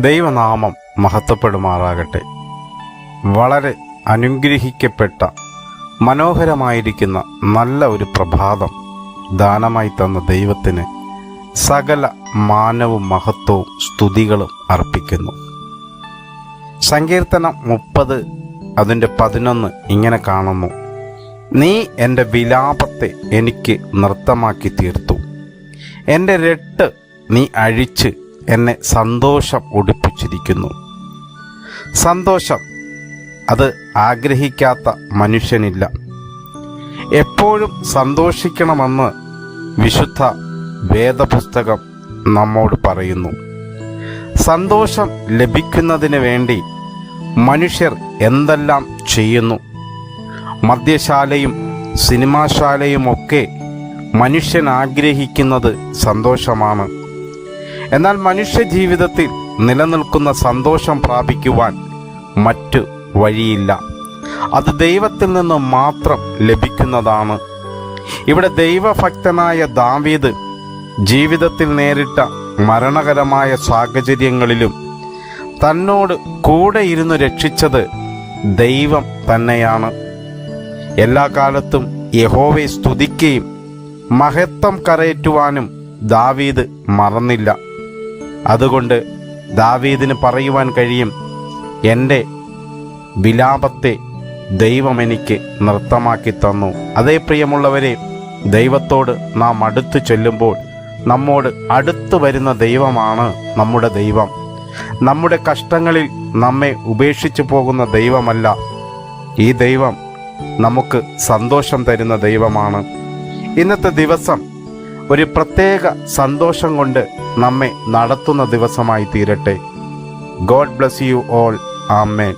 ദൈവനാമം മഹത്വപ്പെടുമാറാകട്ടെ. വളരെ അനുഗ്രഹിക്കപ്പെട്ട മനോഹരമായിരിക്കുന്ന നല്ല ഒരു പ്രഭാതം ദാനമായി തന്ന ദൈവത്തിന് സകല മാനവും മഹത്വവും സ്തുതികളും അർപ്പിക്കുന്നു. സങ്കീർത്തനം മുപ്പത് അതിന്റെ പതിനൊന്ന് ഇങ്ങനെ കാണുന്നു. നീ എന്റെ വിലാപത്തെ എനിക്ക് നൃത്തമാക്കി തീർത്തു. എന്റെ രട്ട് നീ അഴിച്ച് എന്നെ സന്തോഷം ഉടുപ്പിച്ചിരിക്കുന്നു സന്തോഷം അത് ആഗ്രഹിക്കാത്ത മനുഷ്യനില്ല. എപ്പോഴും സന്തോഷിക്കണമെന്ന് വിശുദ്ധ വേദപുസ്തകം നമ്മോട് പറയുന്നു. സന്തോഷം ലഭിക്കുന്നതിന് വേണ്ടി മനുഷ്യർ എന്തെല്ലാം ചെയ്യുന്നു? മദ്യശാലയും സിനിമാശാലയുമൊക്കെ മനുഷ്യൻ ആഗ്രഹിക്കുന്നത് സന്തോഷമാണ്. എന്നാൽ മനുഷ്യ ജീവിതത്തിൽ നിലനിൽക്കുന്ന സന്തോഷം പ്രാപിക്കുവാൻ മറ്റു വഴിയില്ല. അത് ദൈവത്തിൽ നിന്ന് മാത്രം ലഭിക്കുന്നതാണ്. ഇവിടെ ദൈവഭക്തനായ ദാവീദ് ജീവിതത്തിൽ നേരിട്ട മരണകരമായ സാഹചര്യങ്ങളിലും തന്നോട് കൂടെ ഇരുന്ന് രക്ഷിച്ചത് ദൈവം തന്നെയാണ്. എല്ലാ കാലത്തും യഹോവയെ സ്തുതിക്കുകയും മഹത്വം കരയറ്റുവാനും ദാവീദ് മറന്നില്ല. അതുകൊണ്ട് ദാവീദിന് പറയുവാൻ കഴിയും എന്റെ വിലാപത്തെ ദൈവം എനിക്ക് നൃത്തമാക്കി തന്നു. അതേ പ്രിയമുള്ളവരെ ദൈവത്തോട് നാം അടുത്തു ചെല്ലുമ്പോൾ നമ്മോട് അടുത്തു വരുന്ന ദൈവമാണ് നമ്മുടെ ദൈവം. നമ്മുടെ കഷ്ടങ്ങളിൽ നമ്മെ ഉപേക്ഷിച്ചു പോകുന്ന ദൈവമല്ല. ഈ ദൈവം നമുക്ക് സന്തോഷം തരുന്ന ദൈവമാണ്. ഇന്നത്തെ ദിവസം ഒരു പ്രത്യേക സന്തോഷം കൊണ്ട് നമ്മെ നടത്തുന്ന ദിവസമായി തീരട്ടെ. God bless you all amen